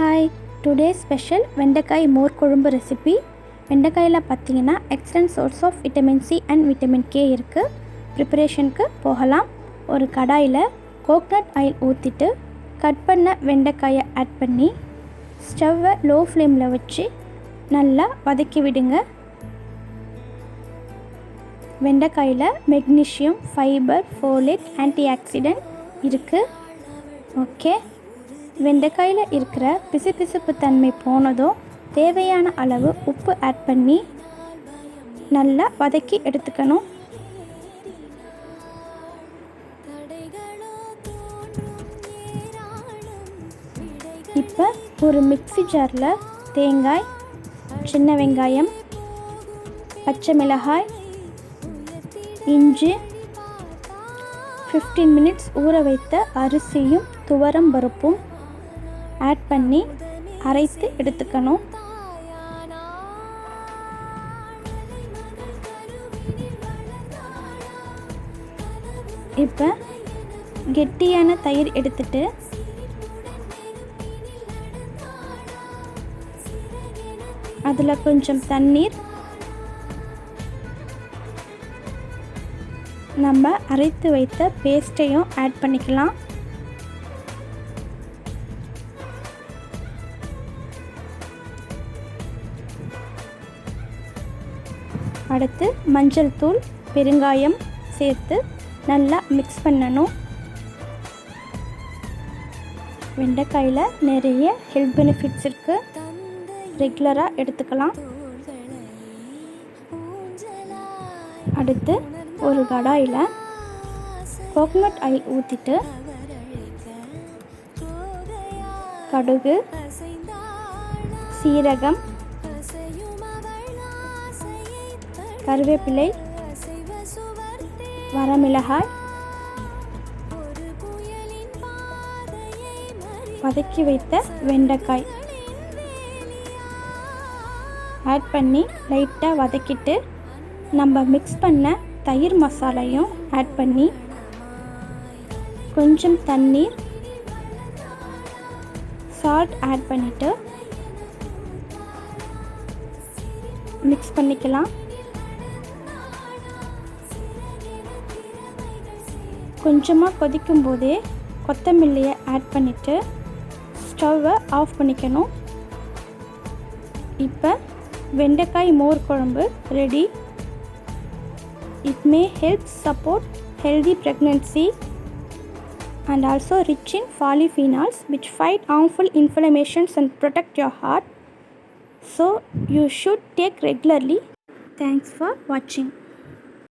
Hi today special வெண்டைக்காய் மோர் குழம்பு ரெசிபி வெண்டைக்காயில் பார்த்தீங்கன்னா excellent source of vitamin C and vitamin K இருக்குது ப்ரிப்பரேஷனுக்கு போகலாம். ஒரு கடாயில் கோக்னட் ஆயில் ஊற்றிட்டு கட் பண்ண வெண்டைக்காயை ஆட் பண்ணி ஸ்டவ்வை லோ ஃப்ளேமில் வச்சு நல்லா வதக்கி விடுங்க. வெண்டைக்காயில் magnesium fibre folate antioxidant இருக்குது ஓகே வெண்டைக்காயில் இருக்கிற பிசுபிசுப்பு தன்மை போனதும் தேவையான அளவு உப்பு ஆட் பண்ணி நல்லா வதக்கி எடுத்துக்கணும். இப்போ ஒரு மிக்சி ஜாரில் தேங்காய் சின்ன வெங்காயம் பச்சை மிளகாய் இஞ்சி ஃபிஃப்டீன் மினிட்ஸ் ஊற வைத்த அரிசியும் துவரம் பருப்பும் ஆட் பண்ணி அரைத்து எடுத்துக்கணும். இப்போ கெட்டியான தயிர் எடுத்துட்டு அதில் கொஞ்சம் தண்ணீர் நம்ம அரைத்து வைத்த பேஸ்ட்டையும் ஆட் பண்ணிக்கலாம். அடுத்து மஞ்சள் தூள் பெருங்காயம் சேர்த்து நல்லா மிக்ஸ் பண்ணணும். வெண்டைக்காயில் நிறைய ஹெல்த் பெனிஃபிட்ஸ் இருக்குது ரெகுலராக எடுத்துக்கலாம். அடுத்து ஒரு கடாயில் கோகனட் ஆயில் ஊற்றிட்டு கடுகு சீரகம் கருவேப்பிலை வரமிளகாய் வதக்கி வைத்த வெண்டைக்காய். ஆட் பண்ணி லைட்டாக வதக்கிட்டு நம்ம மிக்ஸ் பண்ண தயிர் மசாலையும் ஆட் பண்ணி கொஞ்சம் தண்ணீர் சால்ட் ஆட் பண்ணிவிட்டு மிக்ஸ் பண்ணிக்கலாம். கொஞ்சமாக கொதிக்கும் போதே கொத்தமல்லியை ஆட் பண்ணிவிட்டு ஸ்டவ்வை ஆஃப் பண்ணிக்கணும் இப்போ வெண்டைக்காய் மோர் குழம்பு ready it may help support healthy pregnancy and also rich in polyphenols which fight harmful inflammations and protect your heart so you should take regularly thanks for வாட்சிங்